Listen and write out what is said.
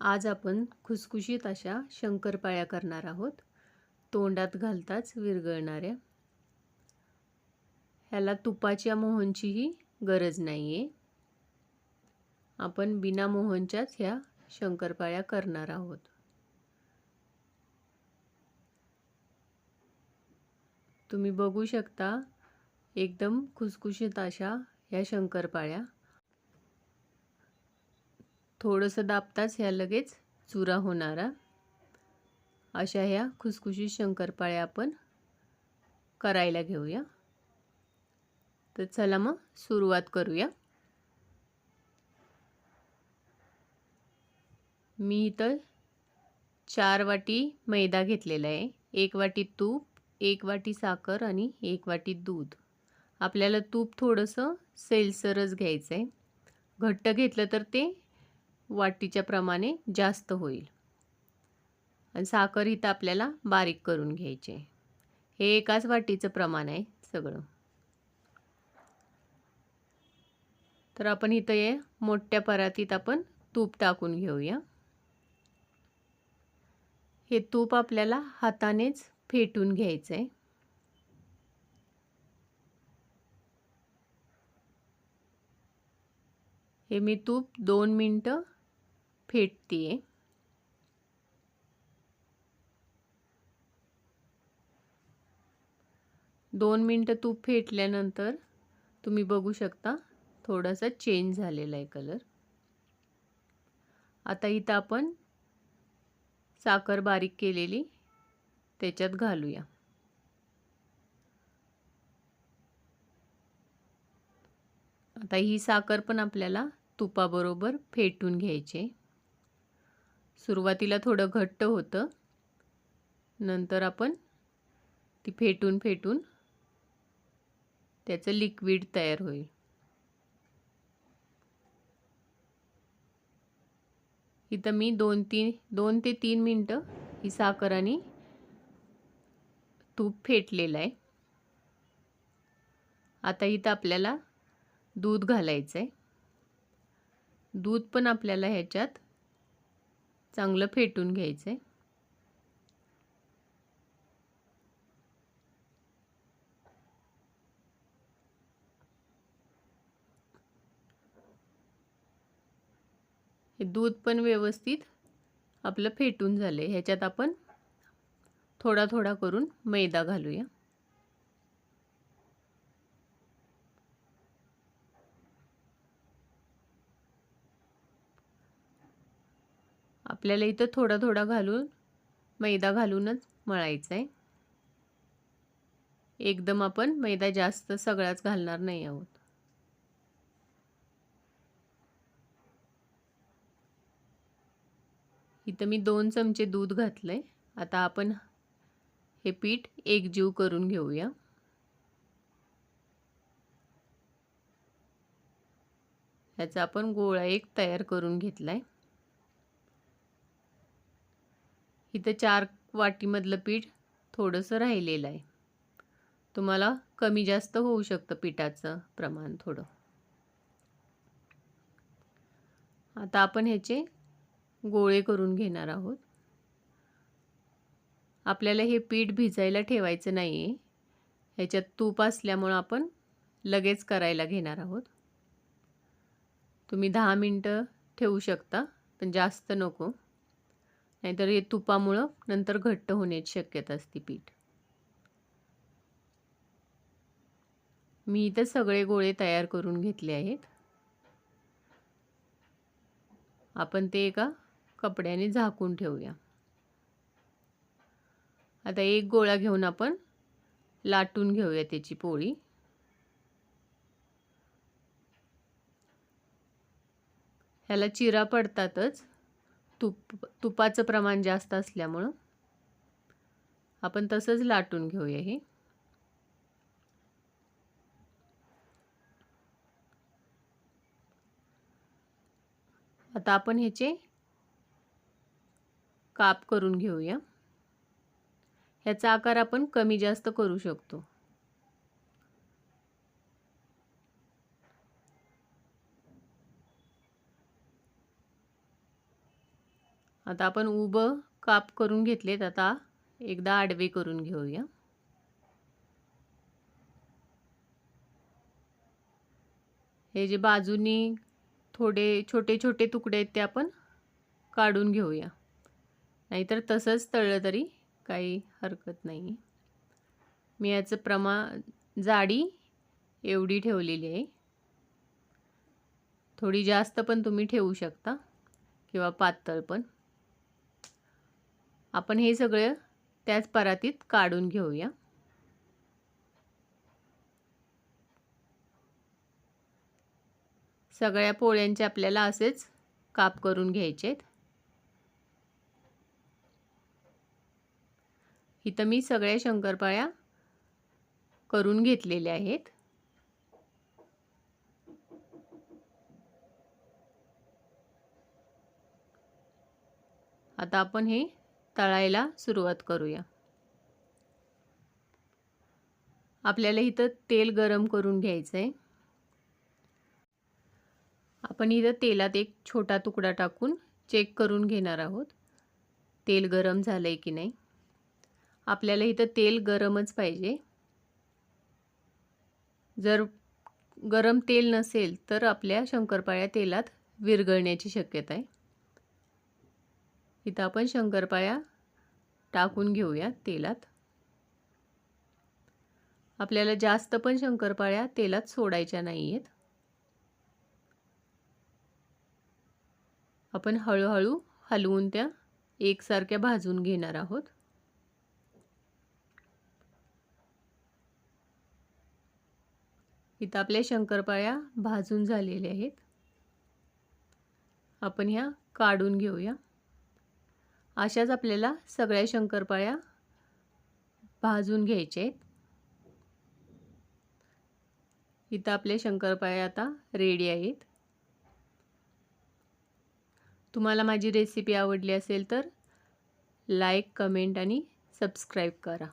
आज आपण खुसखुशीत अशा शंकरपाळ्या करणार आहोत. तोंडात घालताच विरघळणाऱ्या. ह्याला तुपाच्या मोहनचीही गरज नाही आहे आपण बिना मोहनच्याच ह्या शंकरपाळ्या करणार आहोत. तुम्ही बघू शकता एकदम खुसखुशीत अशा ह्या शंकरपाळ्या. थोडंसं दाबताच ह्या लगेच चुरा होणारा. अशा ह्या खुसखुशीत शंकरपाळ्या आपण करायला घेऊया. तर चला मग सुरुवात करूया. मी इथं चार वाटी मैदा घेतलेला आहे. एक वाटी तूप एक वाटी साखर आणि एक वाटी दूध. आपल्याला तूप थोडंसं सेलसरच घ्यायचं आहे घट्ट घेतलं तर ते वाटीच्या प्रमाणे जास्त होईल. आणि साखर इथं आपल्याला बारीक करून घ्यायचे हे एकाच वाटीचं प्रमाण आहे सगळं. तर आपण इथं हे मोठ्या परातीत आपण तूप टाकून घेऊया. हे तूप आपल्याला हातानेच फेटून घ्यायचं आहे. हे मी तूप दोन मिनटं फेटते दोन मिनटं तूप फेटल्यानंतर तुम्ही बघू शकता थोडासा चेंज झालेला आहे कलर आता इथं आपण साखर बारीक केलेली त्याच्यात घालूया. आता ही साखर पण आपल्याला तुपाबरोबर फेटून घ्यायचे सुरुवातीला थोडं घट्ट होतं. नंतर आपण ती फेटून फेटून त्याचं लिक्विड तयार होईल. इथं मी दोन तीन दोन ते तीन मिनटं ही साखर आणि तूप फेटलेलं आहे. आता इथं आपल्याला दूध घालायचं आहे दूध पण आपल्याला ह्याच्यात चांगलं फेटून घ्यायचं आहे हे दूध पण व्यवस्थित आपलं फेटून झालं आहे ह्याच्यात आपण थोडा थोडा करून मैदा घालूया. आपल्याला इथं थोडा थोडा घालून मैदा घालूनच मळायचा आहे एकदम आपण मैदा जास्त सगळाच घालणार नाही आहोत. इथं मी दोन चमचे दूध घातलं आहे आता आपण हे पीठ एकजीव करून घेऊया. ह्याचा आपण गोळा एक तयार करून घेतला आहे इथं चार वाटीमधलं पीठ थोडंसं राहिलेलं आहे. तुम्हाला कमी जास्त होऊ शकतं पिठाचं प्रमाण थोडं. आता आपण ह्याचे गोळे करून घेणार आहोत. आपल्याला हे पीठ भिजायला ठेवायचं नाही आहे ह्याच्यात तूप असल्यामुळं आपण लगेच करायला घेणार आहोत. तुम्ही दहा मिनटं ठेवू शकता पण जास्त नको. नाहीतर हे तुपामुळं नंतर घट्ट होण्याची शक्यता असते पीठ. मी इथं सगळे गोळे तयार करून घेतले आहेत. आपण ते एका कपड्याने झाकून ठेवूया. आता एक गोळा घेऊन आपण लाटून घेऊया त्याची पोळी. ह्याला चिरा पडतातच. तुप तुपाचं प्रमाण जास्त असल्यामुळं आपण तसंच लाटून घेऊया हे. आता आपण ह्याचे काप करून घेऊया. ह्याचा आकार आपण कमी जास्त करू शकतो. आता आपण उभं काप करून घेतलेत. आता एकदा आडवे करून घेऊया. हे जे बाजूनी थोडे छोटे छोटे तुकडे आहेत ते आपण काढून घेऊया. नाहीतर तसंच तळलं तरी काही हरकत नाही मी याचं प्रमाण जाडी एवढी ठेवलेली आहे. थोडी जास्त पण तुम्ही ठेवू शकता. किंवा पातळ पण. आपण हे सगळं त्याच परातीत काढून घेऊया. सगळ्या पोळ्यांचे आपल्याला असेच काप करून घ्यायचे आहेत इथं मी सगळ्या शंकरपाळ्या करून घेतलेल्या आहेत. आता आपण हे तळायला सुरुवात करूया. आपल्याला इथं तेल गरम करून घ्यायचं आहे आपण इथं तेलात एक छोटा तुकडा टाकून चेक करून घेणार आहोत. तेल गरम झालं आहे की नाही? आपल्याला इथं तेल गरमच पाहिजे. जर गरम तेल नसेल तर आपल्या शंकरपाळ्या तेलात विरघळण्याची शक्यता आहे. इथं आपण शंकरपाळ्या टाकून घेऊया तेलात. आपल्याला जास्त पण शंकरपाळ्या तेलात सोडायच्या नाही आहेत आपण हळूहळू हलवून त्या एकसारख्या भाजून घेणार आहोत. इथं आपल्या शंकरपाळ्या भाजून झालेल्या आहेत. आपण ह्या काढून घेऊया. अशाच आपल्याला सगळ्या शंकरपाळ्या भाजून घ्यायचे आहेत. इथं आपले शंकरपाळ्या आता रेडी आहेत. तुम्हाला माझी रेसिपी आवडली असेल तर लाईक कमेंट आणि सबस्क्राईब करा.